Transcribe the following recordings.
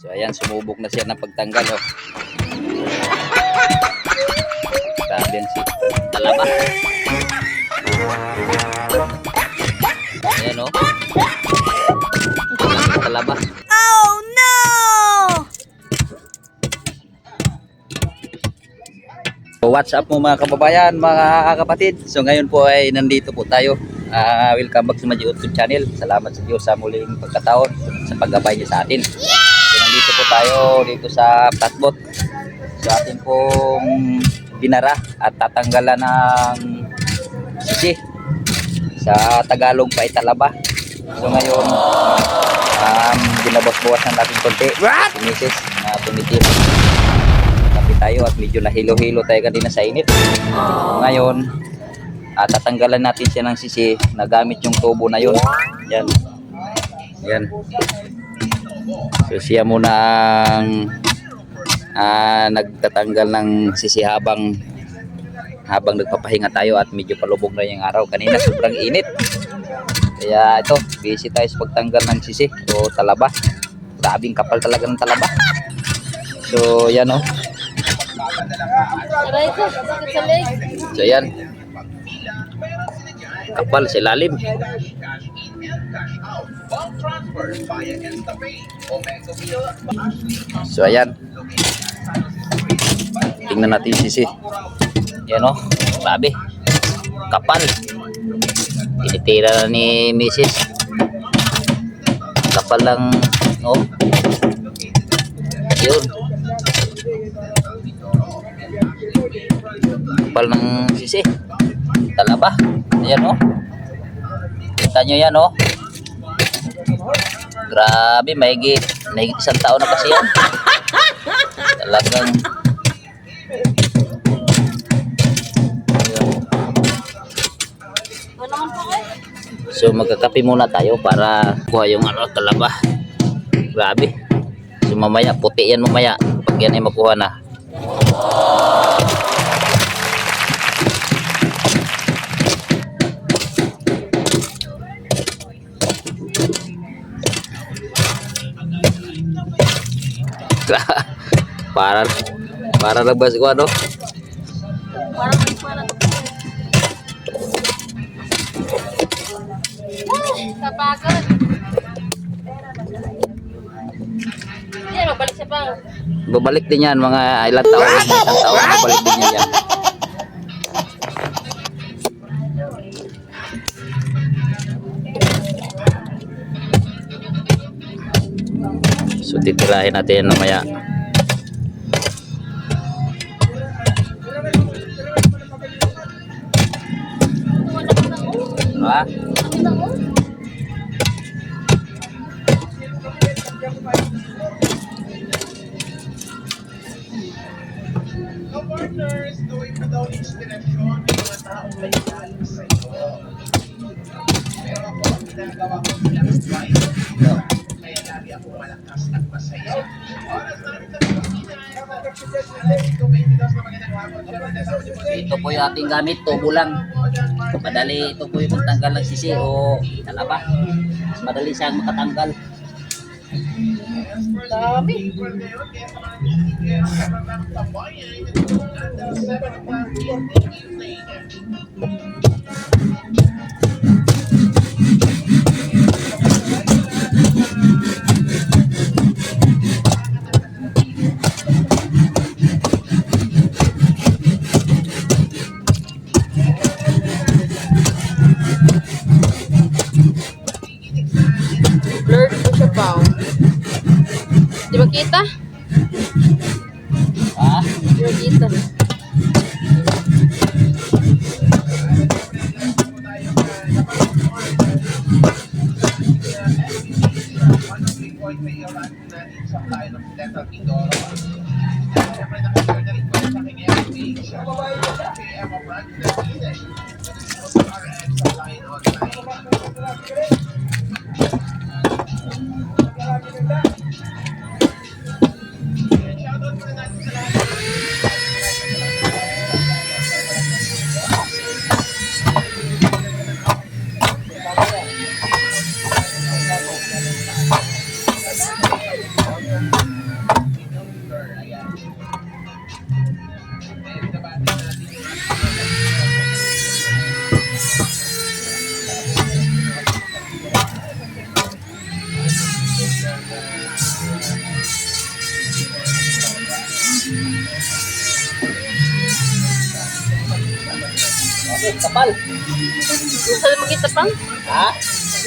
So ayan, sumubok na siya ng pagtanggal oh. Grabe yan si Talaba. Ayan oh. Talaba. Oh no! So what's up mo mga kababayan, mga kapatid. So ngayon po ay nandito po tayo. Ah, welcome back sa Maji YouTube channel. Salamat sa Diyos sa muling pagkataon sa paggabay niya sa atin. Nandito po tayo dito sa flatbot. Sa atin pong binara at tatanggalan ng sisi. Sa Tagalog pa italaba. So ngayon um, binabas-bawas na natin konti. Si Mrs. na tumitim kape tayo at medyo nahilo-hilo tayo kanina sa init. Ngayon, at tatanggalan natin siya ng sisi na gamit yung tubo na yun. Yan. Yan. So siya muna ang ah, nagtatanggal ng sisi habang habang nagpapahinga tayo at medyo palubog na yung araw. Kanina sobrang init. Kaya ito, busy tayo sa pagtanggal ng sisi. So talaba. Grabing kapal talaga ng talaba. So yan oh. Sa leg. So yan. Kapal sa ilalim. So ayan. Tingnan natin yung sisi. Yan o. Grabe. Kapal. Tinitira na ni Mrs. Kapal lang. Oh. Yun. Kapal ng sisi. Talaba. Ayan o. Kita nyo yan o. Grabe, mahigit. Mahigit isang taon na kasi yan. Talagang. So magkakape muna tayo para kuha yung ano, talaba. Grabe. So mamaya, puti yan mamaya. Pag yan ay makuha na. Para para nagbas ko ano Parang may parang. Kapagod. Yan, mabalik siya pa. babalik din yan mga ilang taon isang taon babalik din yan titirahin natin mamaya Ito po yung ating gamit tubo lang. Madali ito po yung magtanggal ng sisi o talaba. Madali siyang makatanggal. Dami. Blurred Di ba kita? Ah? Di ba kita?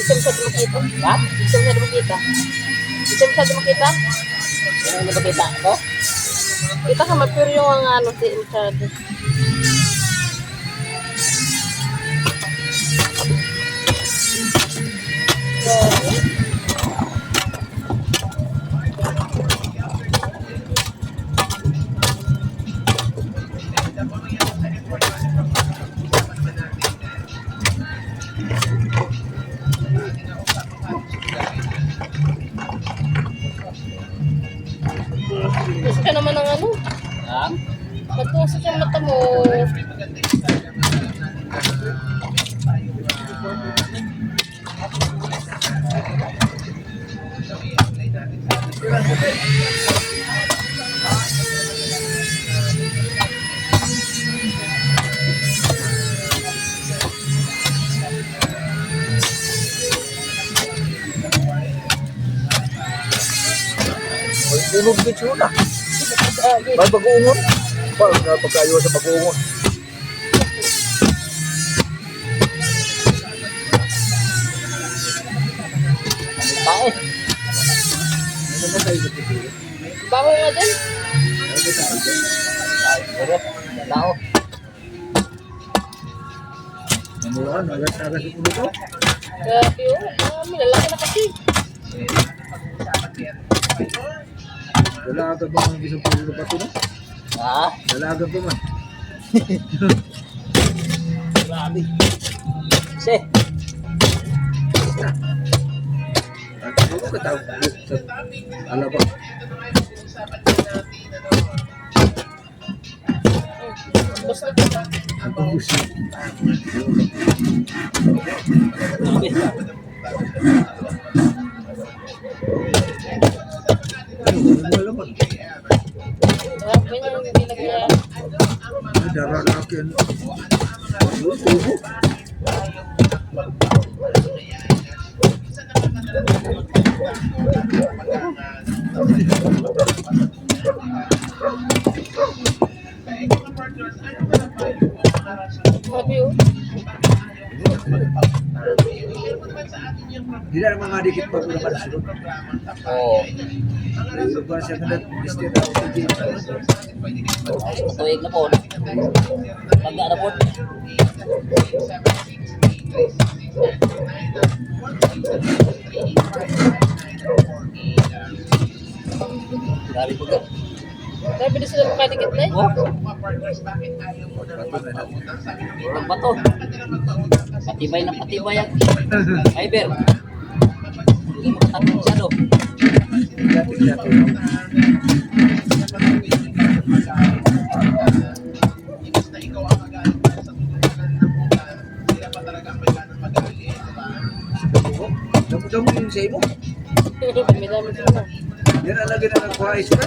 Gusto mo masyado makita? Ha? Gusto mo masyado makita? Gusto mo masyado makita? Na nakita ko? Kita ka mapure yung ano, di masyado. May punog din siya na. Ah, yun. May pag-uungon. Ba, napagkayo sa pag-uungon. Tao. Ano ba tayo pag-uungon? Baho nga din. Tao. Ano yan? Agat-agat sa punog ko. Grabe oh. Ah, may lalaki na kasi. Dalaga ba ang isang punog na bato no? Ha? Dalaga pa man. Grabe. Kasi, At ano ka sa alaba? Tapos na to. Ang pagbusi. Hindi na naman nga dikit pag naman sila. Oo. Ay, ba siya na listed ako sa dito. Patuig na po. Pagka na po. Grabe po ka. Grabe din sila makadikit na eh. Oh, Bato na natin. ang bato. Patibay na patibay yan. Fiber. Hindi mo masyado. Dati dati. Damo-damo yung sa imo. Dami-dami sila. Yan ang lagi na nagkuha iso ka.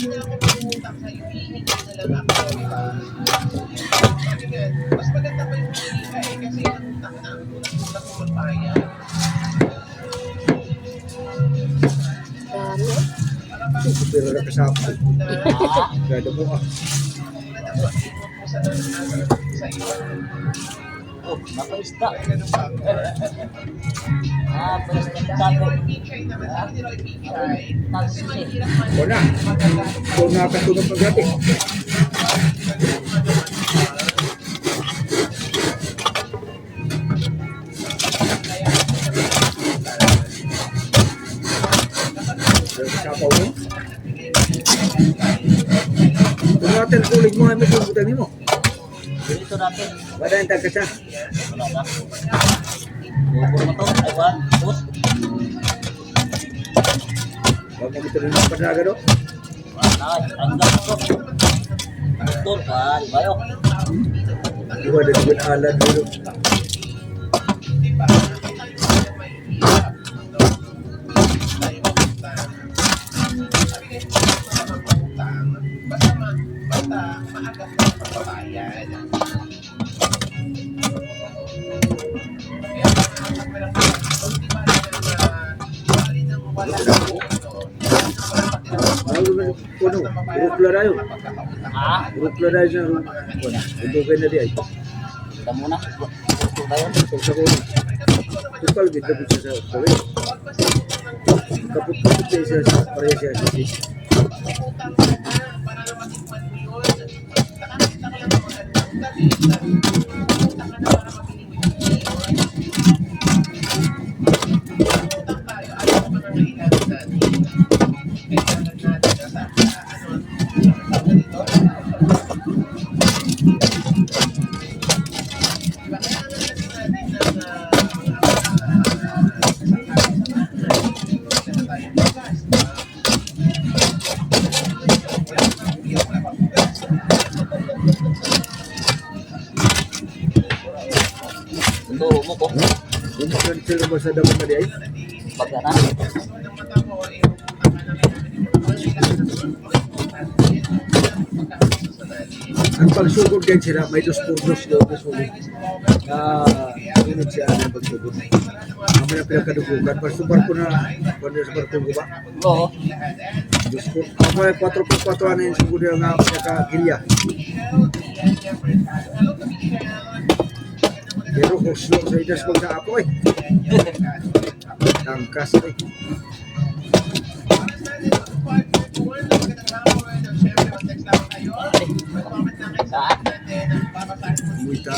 Hindi na ako pangutang sa'yo, hihingi na lang ako, di ba? Sabi nga, mas maganda pa yung hihingi ka kasi utang na, utang mo magbayad. dami. Pero nakasapo. Ha? Gada mo ah. Tago siya. Wala. Kung nakatulog pag gabi. Sapaw mo. Kung natin kulig mo, ay may subutan mo. Dito natin. Wala yung tagkasa. Wala na. Bubur mo to. Ay, ba? Bus. Huwag mo ito rin ang panaga do. Wala. Hanggang to. Betul kan, bayo. Iba na alan dito. Lalo na kuno, rukla yun. Ah, Rukla yun sa kuno. Ito kayo na di ay. kita muna. Bayo. Kung sa kuno. Tukal kita bisa sa kawin. Kaput-kaput siya siya sa pareha siya sa sis. Mo ko. Kung saan sila ba sa dapat na di ay. Baga na. Ang pagsugod din sila, may dos por dos daw na sugod. Na unod siya ang pagsugod. Mamaya pinakadugugan. Basta barko na, kung sa barko ko ba? Oo. Dos por, mamaya 4 por 4 ano yung sugod yung nga pinakagilya. Pero kuslo sa idas pag na ako eh. Tangkas eh. Muita.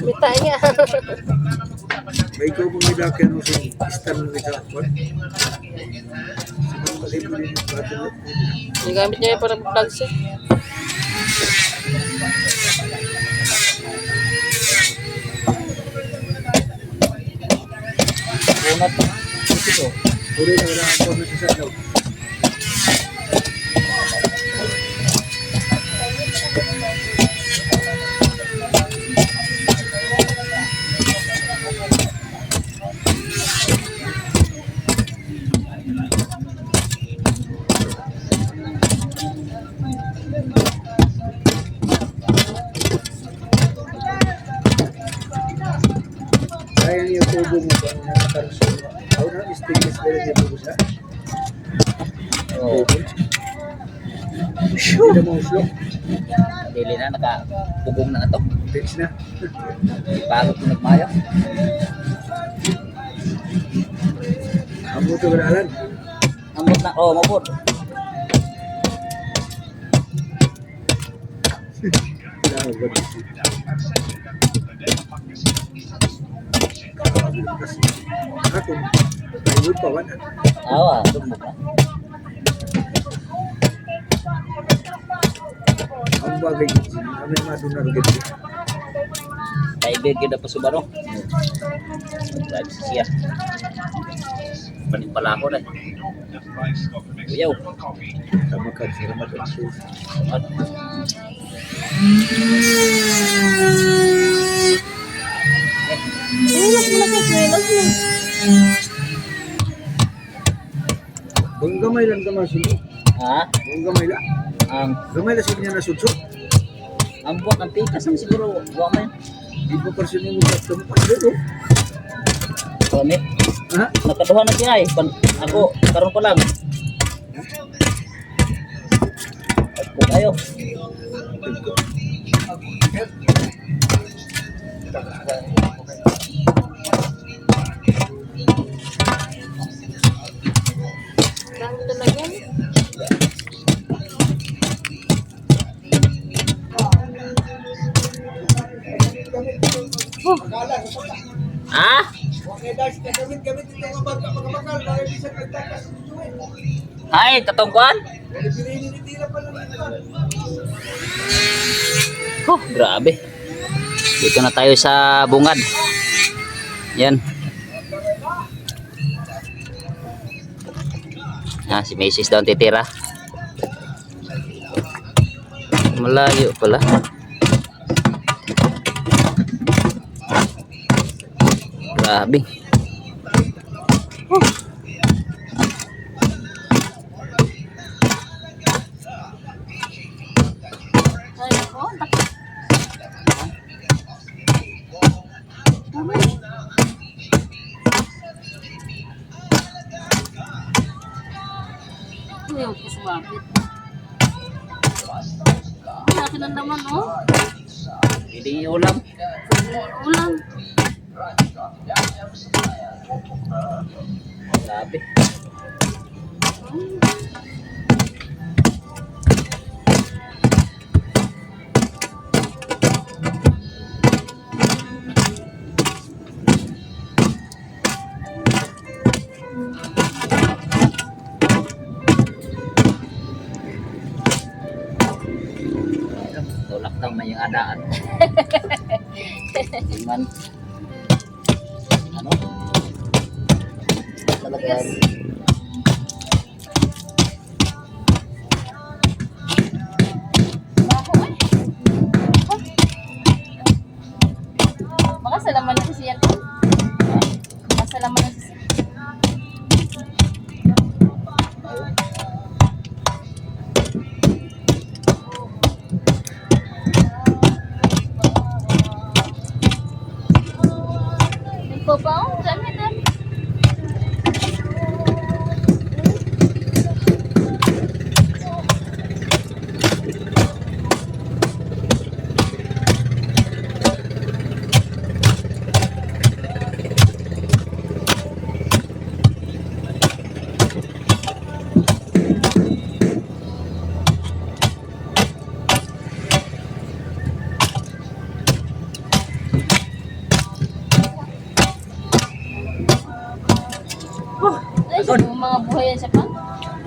Mita niya. May ikaw mong nilaki ano sa istan bato mo. Nagamit niya yung parang vlog siya. করে Na uslo. Dili na. Nakabugong na ito. Fix na. Pagod ko nagmaya. Ang buto ba alan? Ambot na. Oo, mabot. Ako, ayun pa wala. Awa. Dumog na. Ang bagay, kami madunar gati. Kaibigan na pa subaro. Sabi siya. Panin pala ako na. Kuyaw. Tama ka, Ulat mo na mo. Bang gamay lang gamay sunod. ha? Bang gamay lang. Ang Gamay lang siya na sunod. ang buwak ng pikas ang siguro. Buwak man. Di pa person yung mga tempat dito. Gamit. Ha? Nakaduha na siya eh. Pan, ako, karon ko lang. Ako kayo. Ay, ito. Oh, grabe. Dito na tayo sa bungad. Yan. Ah, si Macy's daw titira. Malayo pala. Grabe. Ay, Ay, huwag ka sumabit. Ang laki ng naman, oh. Hindi ulam. Ulam. Grabe. Tulak adaan. Man. Ano? Talagang Baho,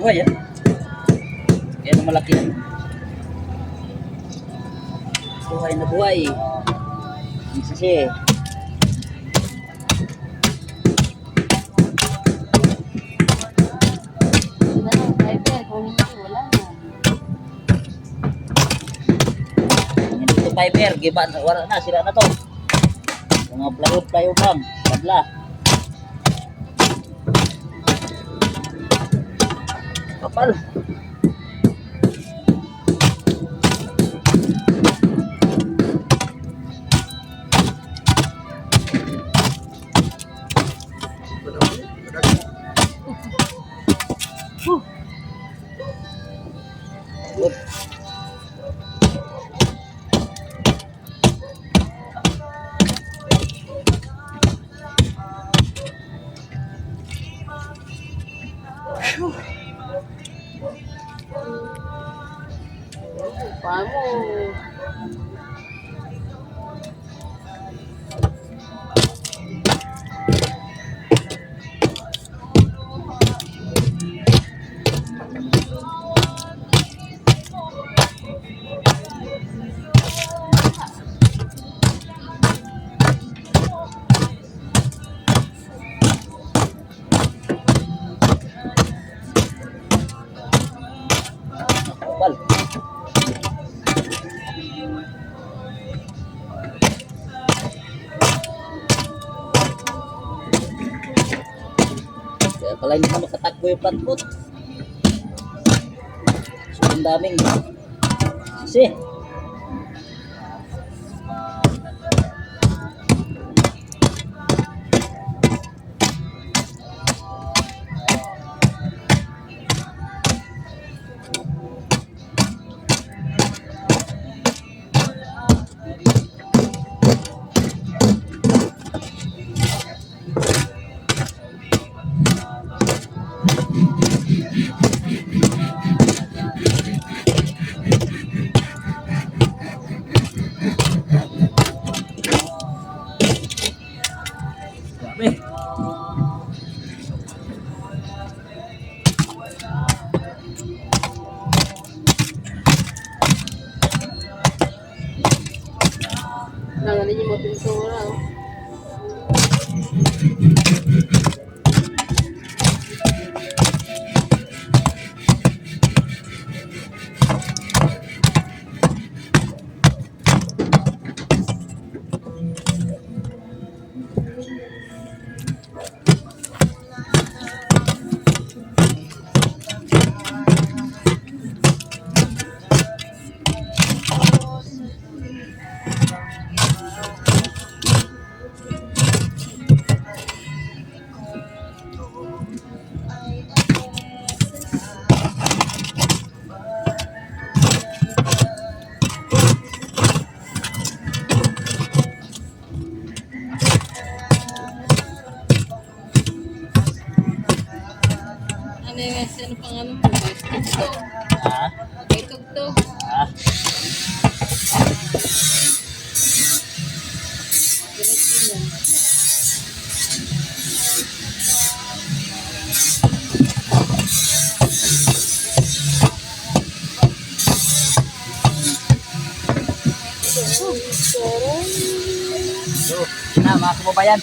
Buhay yan. Yan ang malaki. Buhay na buhay. Na. Hindi to fiber. Giba. Wala na. Sira na to. Mga plywood, plywood lang. Tabla. Kapal. Paano? Kapal. Pala hindi makatakbo yung platpot. So, ang daming sisi. dami niyo mga pintura. Oh. Mga kababayan.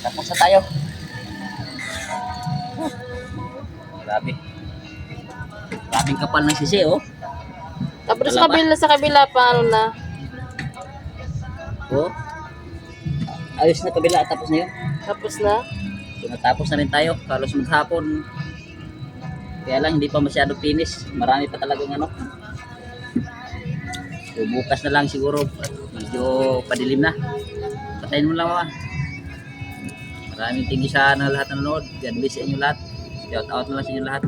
Tapos na tayo. Oh, Grabe. Grabing kapal ng sisi, oh. Tapos sa kabila, sa kabila pa ano na. Oh. Ayos na kabila, tapos na yun. Tapos na. So, natapos na rin tayo. Halos maghapon. Kaya lang, hindi pa masyado finish. Marami pa talagang ano. So, bukas na lang siguro. Medyo padilim na. Patayin mo lang, mama. Maraming tingin sa na lahat ng nanood. God bless inyo lahat. Shout out na lang sa inyo lahat.